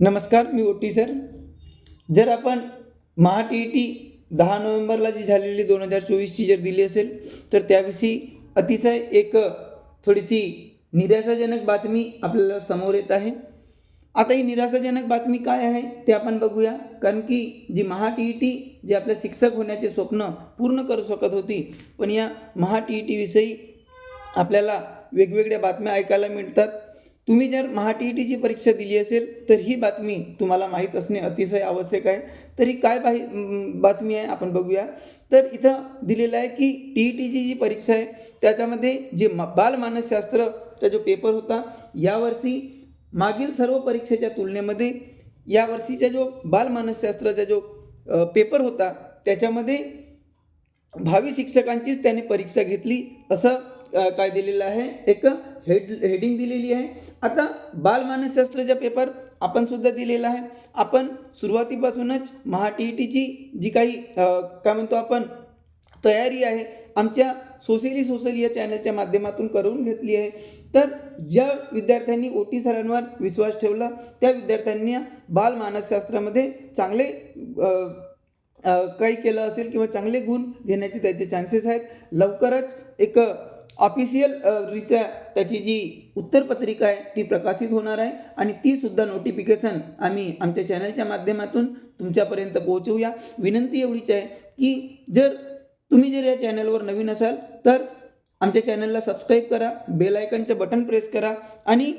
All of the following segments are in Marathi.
नमस्कार मी ओटी सर. जर आपण महा टी ई टी दहा नोव्हेंबरला जी झालेली दोन हजार चोवीसची जर दिली असेल तर त्याविषयी अतिशय एक थोडीशी निराशाजनक बातमी आपल्याला समोर येत आहे. आता ही निराशाजनक बातमी काय आहे ते आपण बघूया. कारण की जी महा टी ई टी जे आपल्या शिक्षक होण्याचे स्वप्न पूर्ण करू शकत होती पण या महा टी ई टीविषयी आपल्याला वेगवेगळ्या बातम्या ऐकायला मिळतात. तुम्ही जर महा टी ई टीची परीक्षा दिली असेल तर ही बातमी तुम्हाला माहीत असणे अतिशय आवश्यक आहे. तरी काय बाही बातमी आहे आपण बघूया. तर इथं दिलेलं आहे की टी ई टीची जी परीक्षा आहे त्याच्यामध्ये जे म बालमानसशास्त्रचा जो पेपर होता यावर्षी मागील सर्व परीक्षेच्या तुलनेमध्ये यावर्षीचा जो बालमानसशास्त्राचा जो पेपर होता त्याच्यामध्ये भावी शिक्षकांचीच त्याने परीक्षा घेतली असं काय दिलेलं आहे? एक हेड हेडिंग दिलेली आहे. आता बालमानसशास्त्राचा पेपर आपण सुद्धा दिलेला आहे. आपण सुरुवातीपासूनच महा टी ई टीची जी काही काय म्हणतो आपण तयारी आहे आमच्या सोसेली सोसल या चॅनलच्या माध्यमातून करून घेतली आहे. तर ज्या विद्यार्थ्यांनी ओ टी सरांवर विश्वास ठेवला त्या विद्यार्थ्यांनी बालमानसशास्त्रामध्ये चांगले काही केलं असेल किंवा चांगले गुण घेण्याचे त्याचे चान्सेस आहेत. लवकरच एक ऑफिशियल रित्या त्याची जी उत्तरपत्रिका आहे ती प्रकाशित होणार आहे आणि ती सुद्धा नोटिफिकेशन आम्ही आमच्या चॅनलच्या माध्यमातून तुमच्यापर्यंत पोहोचवूया. विनंती एवढीच आहे की जर तुम्ही जर या चॅनलवर नवीन असाल तर आमच्या चॅनलला सबस्क्राईब करा बेल आयकनचं बटन प्रेस करा आणि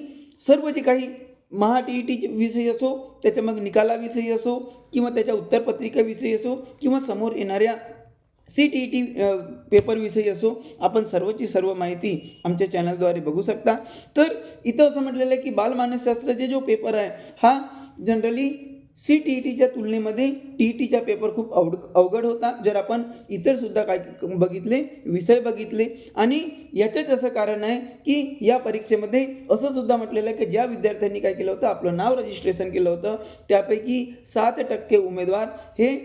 सर्व जे काही महा टी ई टी विषयी असो त्याच्या मग निकालाविषयी असो किंवा त्याच्या उत्तरपत्रिकेविषयी असो किंवा समोर येणाऱ्या सी टी ई टी पेपरविषयी असो आपण सर्वची सर्व माहिती आमच्या चॅनलद्वारे बघू शकता. तर इथं असं म्हटलेलं आहे की बालमानसशास्त्राचे जो पेपर आहे हा जनरली सी टी ई टीच्या तुलनेमध्ये टी ई टीचा पेपर खूप अवड अवघड होता. जर आपण इतरसुद्धा काय बघितले विषय बघितले आणि याचंच असं कारण आहे की या परीक्षेमध्ये असं सुद्धा म्हटलेलं आहे की ज्या विद्यार्थ्यांनी काय केलं होतं आपलं नाव रजिस्ट्रेशन केलं होतं त्यापैकी सात टक्के उमेदवार हे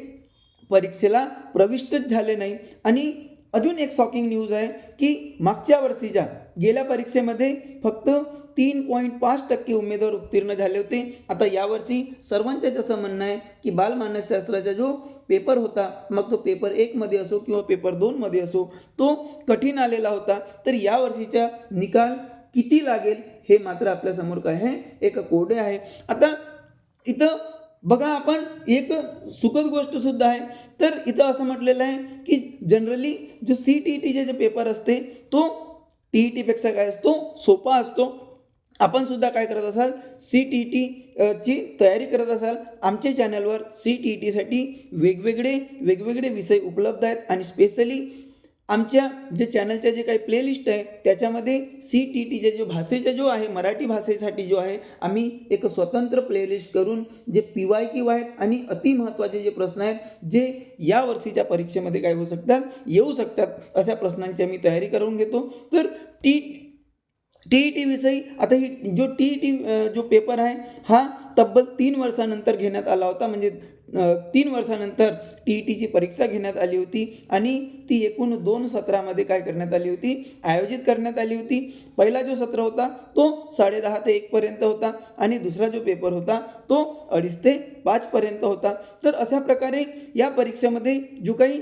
परीक्षेला प्रविष्टच झाले नाही. आणि अजून एक शॉकिंग न्यूज आहे की मागच्या वर्षीच्या गेल्या परीक्षेमध्ये फक्त तीन पॉईंट पाच टक्के उमेदवार उत्तीर्ण झाले होते. आता यावर्षी सर्वांच्याच असं म्हणणं आहे की बालमानसशास्त्राचा जो पेपर होता मग तो पेपर एकमध्ये असो किंवा पेपर दोनमध्ये असो तो कठीण आलेला होता. तर यावर्षीचा निकाल किती लागेल हे मात्र आपल्यासमोर काय आहे? एक कोडे आहे. आता इथं बघा आपण एक सुखद गोष्ट सुद्धा आहे. तर इथं असं म्हटलेलं आहे की जनरली जो सी टी ई टीचे जे पेपर असते तो टी ई टीपेक्षा काय असतो? सोपा असतो. आपण सुद्धा काय करत असाल? सी टी टी ची तयारी करत असाल. आमच्या चॅनलवर सी टी ई टीसाठी वेगवेगळे वेगवेगळे विषय उपलब्ध आहेत. आणि स्पेशली आमच्या जे चॅनलच्या जे काही प्लेलिस्ट आहे त्याच्यामध्ये सी टी टीचे जो भाषेचा जो आहे मराठी भाषेसाठी जो आहे आम्ही एक स्वतंत्र प्लेलिस्ट करून जे पी वाय क्यू आहेत आणि अति महत्त्वाचे जे प्रश्न आहेत जे या वर्षीच्या परीक्षेमध्ये काय होऊ शकतात येऊ शकतात अशा प्रश्नांची आम्ही तयारी करून घेतो. तर टी टी ई टी विषयी आता ही जो टी ई टी जो पेपर आहे हा तब्बल तीन वर्षानंतर घेण्यात आला होता म्हणजे तीन वर्षानंतर टी ई टीची परीक्षा घेण्यात आली होती आणि ती एकूण दोन सत्रामध्ये काय करण्यात आली होती? आयोजित करण्यात आली होती. पहिला जो सत्र होता तो साडेदहा ते एकपर्यंत होता आणि दुसरा जो पेपर होता तो अडीच ते पाचपर्यंत होता. तर अशा प्रकारे या परीक्षेमध्ये जो काही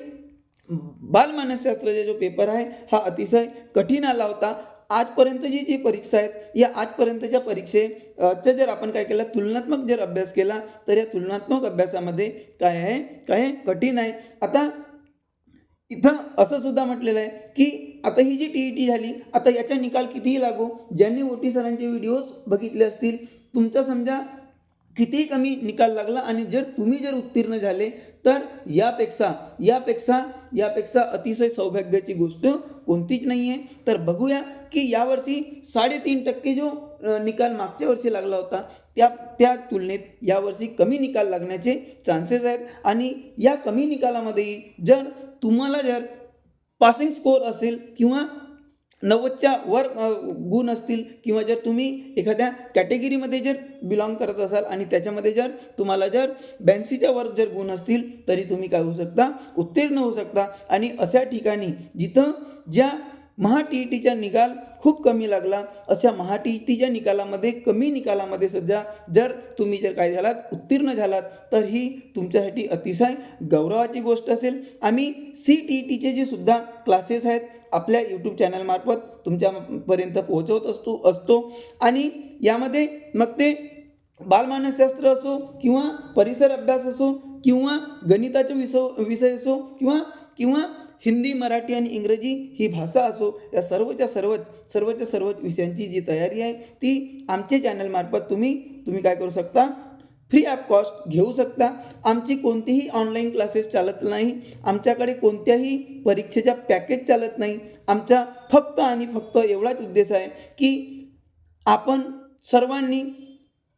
बालमानसशास्त्राचा जो पेपर आहे हा अतिशय कठीण आला होता. आजपर्यंतची जी परीक्षा आहेत या आजपर्यंतच्या परीक्षेचा जर आपण काय केलं तुलनात्मक जर अभ्यास केला तर या तुलनात्मक अभ्यासामध्ये काय आहे काय कठीण आहे. आता इथं असं सुद्धा म्हटलेलं आहे की आता ही जी टी ई टी झाली आता याचा निकाल कितीही लागो ज्यांनी ओ टी सरांचे व्हिडिओज बघितले असतील तुमचा समजा कितीही कमी निकाल लागला आणि जर तुम्ही जर उत्तीर्ण झाले तर यापेक्षा यापेक्षा यापेक्षा अतिशय सौभाग्याची गोष्ट कोणतीच नाही आहे तर बघूया की यावर्षी साडेतीन टक्के जो निकाल मागच्या वर्षी लागला होता त्या त्या तुलनेत यावर्षी कमी निकाल लागण्याचे चान्सेस आहेत. आणि या कमी निकालामध्येही जर तुम्हाला जर पासिंग स्कोअर असेल किंवा नव्वदच्या वर गुण असतील किंवा जर तुम्ही एखाद्या कॅटेगरीमध्ये जर बिलॉंग करत असाल आणि त्याच्यामध्ये जर तुम्हाला जर ब्याऐंशीच्या वर जर गुण असतील तरी तुम्ही काय होऊ शकता? उत्तीर्ण होऊ शकता. आणि अशा ठिकाणी जिथं ज्या महा टी ई टीचा निकाल खूप कमी लागला. अशा महा टी टीच्या निकालामध्ये कमी निकालामध्ये सध्या जर तुम्ही जर काय झालात उत्तीर्ण झालात तर ही तुमच्यासाठी अतिशय गौरवाची गोष्ट असेल. आम्ही सी टी टीचे जे सुद्धा क्लासेस आहेत आपल्या यूट्यूब चॅनलमार्फत तुमच्यापर्यंत पोहोचवत असतो असतो. आणि यामध्ये मग ते बालमानसशास्त्र असो किंवा परिसर अभ्यास असो किंवा गणिताचे विषय विषय असो किंवा किंवा हिंदी मराठी आणि इंग्रजी ही भाषा असो या सर्वच्या सर्वच सर्वच्या सर्वच विषयांची जी तयारी आहे ती आमच्या चॅनलमार्फत तुम्ही तुम्ही काय करू शकता? फ्री ऑफ कॉस्ट घेऊ शकता. आमची कोणतीही ऑनलाईन क्लासेस चालत नाही. आमच्याकडे कोणत्याही परीक्षेच्या पॅकेज चालत नाही. आमचा फक्त आणि फक्त एवढाच उद्देश आहे की आपण सर्वांनी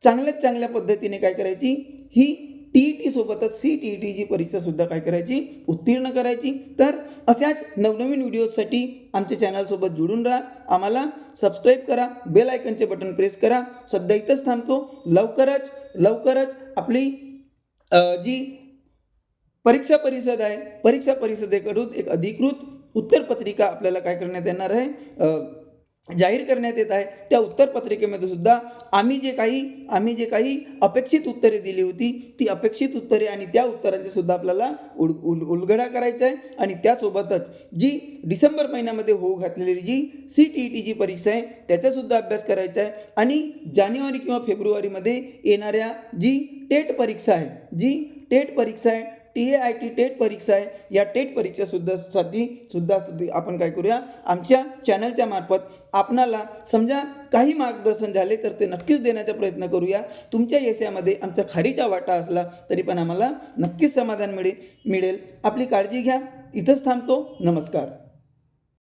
चांगल्यात चांगल्या पद्धतीने काय करायची? ही टी ई टी सोबतच सी टी ई टीची परीक्षासुद्धा काय करायची? उत्तीर्ण करायची. तर अशाच नवनवीन व्हिडिओजसाठी आमच्या चॅनलसोबत जुळून राहा. आम्हाला सबस्क्राईब करा. बेल आयकनचे बटन प्रेस करा. सध्या इथंच थांबतो. लवकरच लवकरच आपली जी परीक्षा परिषद आहे परीक्षा परिषदेकडून एक अधिकृत उत्तरपत्रिका आपल्याला काय करण्यात येणार आहे? जाहीर करण्यात येत आहे. त्या उत्तरपत्रिकेमध्ये सुद्धा आम्ही जे काही आम्ही जे काही अपेक्षित उत्तरे दिली होती ती अपेक्षित उत्तरे आणि त्या उत्तरांची सुद्धा आपल्याला उल उल उलगडा करायचा आहे. आणि त्यासोबतच जी डिसेंबर महिन्यामध्ये होऊ घातलेली जी सी टी ई टीची परीक्षा आहे त्याचासुद्धा अभ्यास करायचा आहे. आणि जानेवारी किंवा फेब्रुवारीमध्ये येणाऱ्या जी टेट परीक्षा आहे जी टेट परीक्षा आहे T A I T TET परीक्षा आहे. या टेट परीक्षासुद्धा साठी सुद्धा सुद्धा आपण काय करूया? आमच्या चॅनलच्या मार्फत आपणाला समजा काही मार्गदर्शन झाले तर ते नक्कीच देण्याचा प्रयत्न करूया. तुमच्या यशामध्ये आमचा खारीचा वाटा असला तरी पण आम्हाला नक्कीच समाधान मिळेल. मिळेल. आपली काळजी घ्या. इथंच थांबतो. नमस्कार.